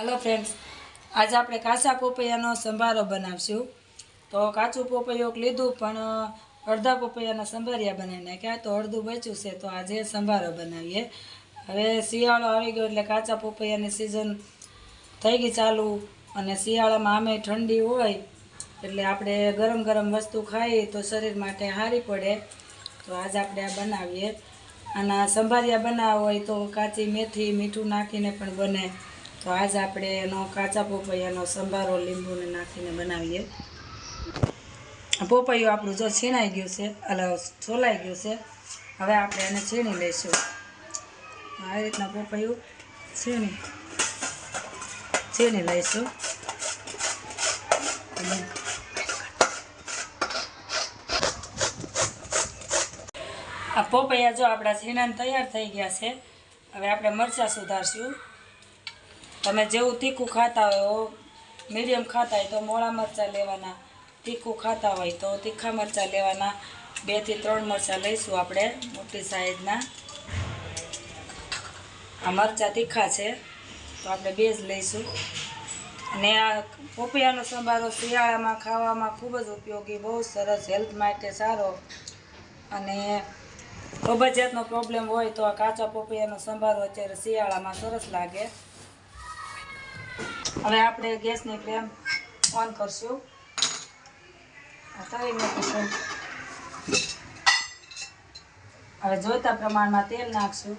હાલો friends આજે આપણે કાચા પોપૈયાનો સંભારો બનાવશું. તો કાચું પોપૈયું લીધું, પણ અડધા પોપૈયાના સંભારિયા બનાવી નાખ્યા. તો અડધું બચ્યું છે, તો આજે સંભારો બનાવીએ. હવે શિયાળો આવી ગયો એટલે કાચા પોપૈયાની સિઝન થઈ ગઈ ચાલુ. અને શિયાળામાં આમે ઠંડી હોય, એટલે આપણે ગરમ ગરમ વસ્તુ ખાઈએ તો શરીર માટે સારી પડે. તો આજે આપણે આ બનાવીએ. આના સંભારિયા બનાવવા હોય તો કાચી મેથી મીઠું નાખીને પણ બને. તો આજ આપણે એનો કાચા પોપૈયાનો સંભારો, લીંબુને નાખીને બનાવીએ. પોપૈયું આપણું જો છીણાઈ ગયું છે એટલે છોલાઈ ગયું છે, હવે આપણે એને છીણી લઈશું. આ રીતના પોપૈયું છીણી છીણી લઈશું. આ પોપૈયા જો આપણા છીણાને તૈયાર થઈ ગયા છે, હવે આપણે મરચાં સુધારશું. તમે જેવું તીખું ખાતા હોય મીડિયમ ખાતા હોય તો મોળા મરચાં લેવાના. તીખું ખાતા હોય તો તીખા મરચાં લેવાના. બેથી ત્રણ મરચાં લઈશું આપણે મોટી સાઈઝના. આ મરચાં તીખા છે, તો આપણે બે જ લઈશું. અને આ પોપિયાનો સંભારો શિયાળામાં ખાવામાં ખૂબ જ ઉપયોગી, બહુ સરસ હેલ્થ માટે સારો. અને કબજિયાતનો પ્રોબ્લેમ હોય તો આ કાચા પોપિયાનો સંભારો અત્યારે શિયાળામાં સરસ લાગે. હવે આપણે ગેસની ફ્લેમ ઓન કરશું. તળી મૂકીશું હવે જોઈતા પ્રમાણમાં તેલ નાખશું.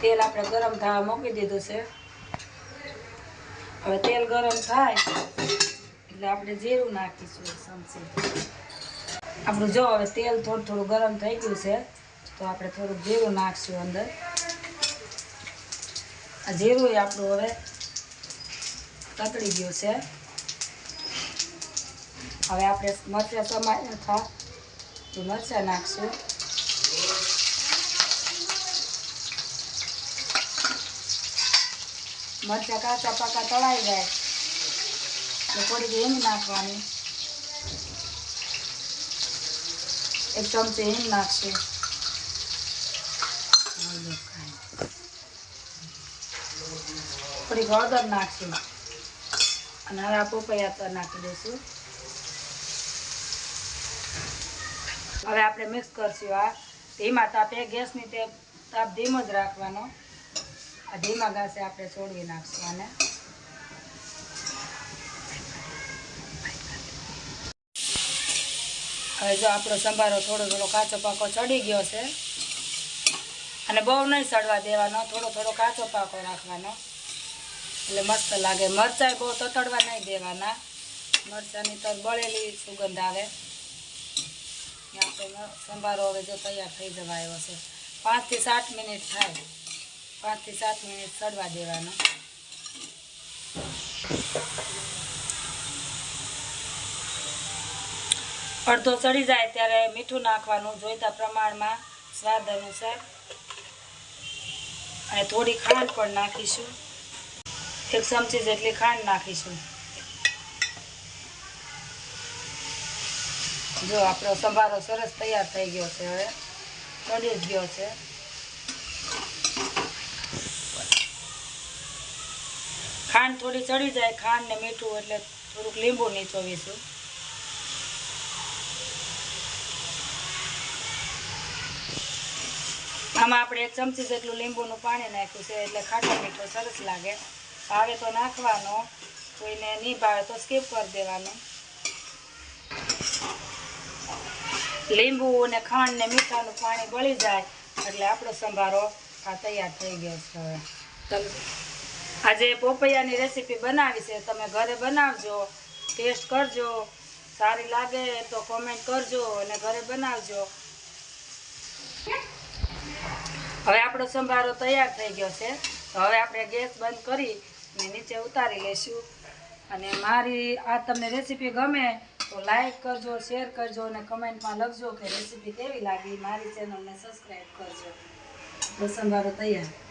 તેલ આપણે ગરમ થવા મૂકી દીધું છે. હવે તેલ ગરમ થાય એટલે આપણે જીરું નાખીશું ચમચી. આપણું જો હવે તેલ થોડું થોડું ગરમ થઈ ગયું છે, તો આપણે થોડુંક જીરું નાખશું અંદર. આ જીરું આપણું હવે કતળી ગયું છે. હવે આપણે મરચાં સમાય હતા તો મરચાં નાખશું. મરચાં કાચા પાકા તળાઈ જાય. તો થોડીક હિંગ નાખવાની. એક ચમચી હિંગ નાખશું. થોડીક હળદર નાખશું. અને હવે આ પોપૈયા નાખી દઈશું. હવે આપણે મિક્સ કરશું આ. ધીમા તાપે, ગેસની તે તાપ ધીમો જ રાખવાનો. આ ધીમા ગાસે આપણે છોડવી નાખશું આને. હવે જો આપણો સંભારો થોડો થોડો કાચો પાકો ચડી ગયો છે. અને બહુ નહીં સડવા દેવાનો, થોડો થોડો કાચો પાકો રાખવાનો. એટલે મસ્ત લાગે. મરચાં બહુ તતડવા નહીં દેવાના. મરચાંની તો બળેલી સુગંધ આવે. આપણો સંભારો હવે જો તૈયાર થઈ જવા આવ્યો છે. પાંચથી સાત મિનિટ થાય. પાંચથી સાત મિનિટ સડવા દેવાનો. અડધો ચડી જાય ત્યારે મીઠું નાખવાનું જોઈતા પ્રમાણમાં સ્વાદ અનુસાર. અને થોડી ખાંડ પણ નાખીશું. એક ચમચી જેટલી ખાંડ નાખીશું. જો આપણો સંભારો સરસ તૈયાર થઈ ગયો છે હવે. ચડી જ ગયો છે. ખાંડ થોડી ચડી જાય, ખાંડ ને મીઠું એટલે થોડુંક લીંબુ નીચોવીશું. આમાં આપણે એક ચમચી જેટલું લીંબુનું પાણી નાખ્યું છે, એટલે ખાટો મીઠો સરસ લાગે. ભાવે તો નાખવાનો, કોઈને નહીં ભાવે તો સ્કીપ કરી દેવાનું. લીંબુ અને ખાંડ ને મીઠાનું પાણી બળી જાય એટલે આપણો સંભારો આ તૈયાર થઈ ગયો છે હવે. આજે પોપૈયાની રેસીપી બનાવી છે, તમે ઘરે બનાવજો ટેસ્ટ કરજો, સારી લાગે તો કોમેન્ટ કરજો અને ઘરે બનાવજો. હવે આપણો સંભારો તૈયાર થઈ ગયો છે. હવે આપણે ગેસ બંધ કરી અને નીચે ઉતારી લઈશું અને મારી આ તમને રેસીપી ગમે તો લાઈક કરજો શેર કરજો અને કમેન્ટમાં લખજો કે રેસીપી કેવી લાગી. મારી ચેનલને સબસ્ક્રાઈબ કરજો. તો તૈયાર.